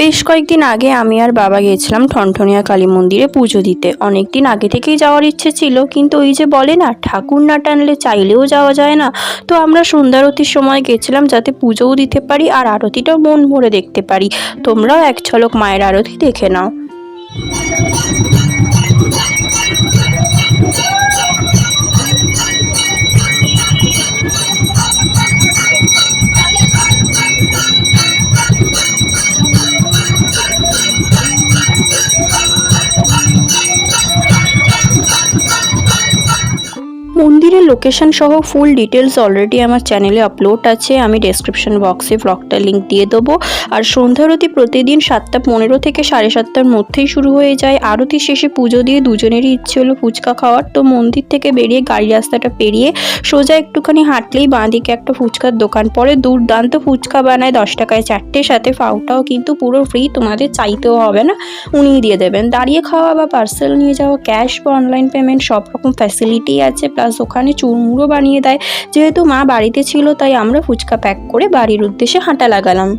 বেশ কয়েকদিন আগে আমি আর বাবা গিয়েছিলাম ঠনঠনিয়া কালী মন্দিরে পুজো দিতে। অনেক দিন আগে থেকেই যাওয়ার ইচ্ছে ছিল, কিন্তু ওই যে বলে না, ঠাকুর না টানলে চাইলেও যাওয়া যায় না। তো আমরা সন্ধ্যারতির সময় গেছিলাম যাতে পুজোও দিতে পারি আর আরতিটাও মন ভরে দেখতে পারি। তোমরাও এক ঝলক মায়ের আরতি দেখে নাও। লোকেশন সহ ফুল ডিটেলস অলরেডি আমার চ্যানেলে আপলোড আছে। আমি ডেসক্রিপশন বক্সে ব্লগটার লিঙ্ক দিয়ে দেবো। আর সন্ধ্যারতি প্রতিদিন সাতটা পনেরো থেকে সাড়ে সাতটার মধ্যেই শুরু হয়ে যায়। আরতি শেষে পুজো দিয়ে দুজনেরই ইচ্ছে হলো ফুচকা খাওয়ার। তো মন্দির থেকে বেরিয়ে গাড়ি রাস্তাটা পেরিয়ে সোজা একটুখানি হাঁটলেই বাঁ দিকে একটা ফুচকার দোকান পড়ে। দুর্দান্ত ফুচকা বানায়, দশ টাকায় চারটে, সাথে ফাউটাও কিন্তু পুরো ফ্রি তোমাদের চাইতেও হবে না। উনিই দিয়ে দেবেন। দাঁড়িয়ে খাওয়া বা পার্সেল নিয়ে যাওয়া ক্যাশ বা অনলাইন পেমেন্ট সব রকম ফ্যাসিলিটি আছে। প্লাস ওখানে চুরমুড়ো বানিয়ে দেয়। যেহেতু মা বাড়িতে ছিল, তাই আমরা ফুচকা প্যাক করে বাড়ির উদ্দেশ্যে হাঁটা লাগালাম।